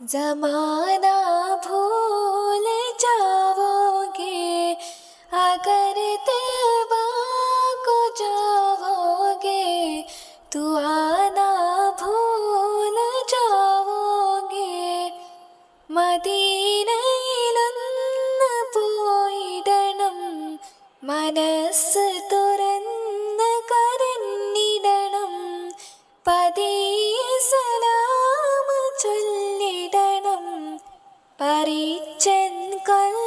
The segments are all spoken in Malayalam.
जमाना भूल जाओगे अगर तबा को जाओगे तू आना भूल जाओगे മദീനയിലൊന്ന് പോയിടണം മനസ്സ് തുറന്ന് കരഞ്ഞിടണം പതിയെ പറിച്ചൻ കൽബ്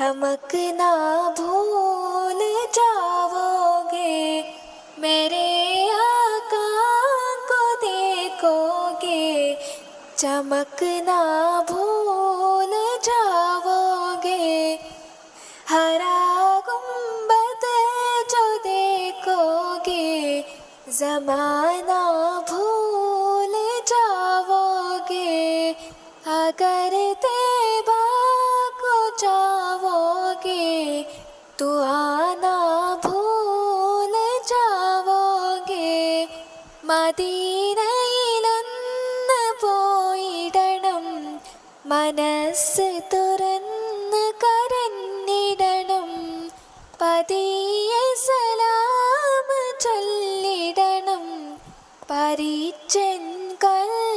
چمکنا بھول جاؤ گے میرے آقا کو دیکھو گے چمکنا بھول جاؤ گے ہرا گنبد جو دیکھو گے زمانہ بھول جاؤ گے اگر മദീനയിലൊന്ന് പോയിടണം. മനസ്സ് തുറന്ന് കരഞ്ഞിടണം. പതിയെ സലാമ ചൊല്ലിടണം. പരിച്ചൻ കൽബ്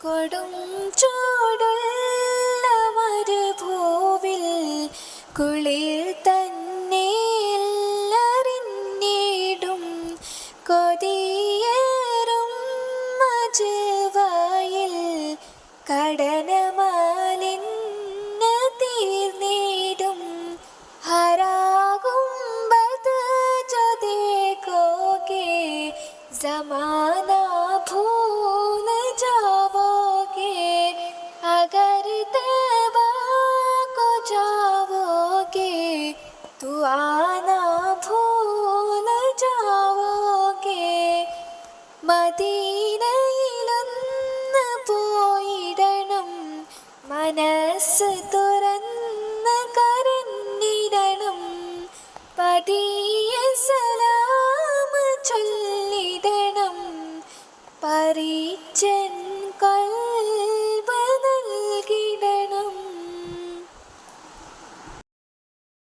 കൊടും ചൂടുള്ള മരുഭൂവിൽ കുളിൽ തന്നെ എല്ലറിഞ്ഞിടും. കൊതിയേറും മജവായിൽ കടനമാലിന്ന തീർന്നിടും ഹരാകുമ്പത് ജതേ കോകെ സമാന മനസ്സ് തുറന്ന് കരഞ്ഞിടണം പതിയെ സലാമ ചൊല്ലിടണം. പരീച്ചൻ കൽ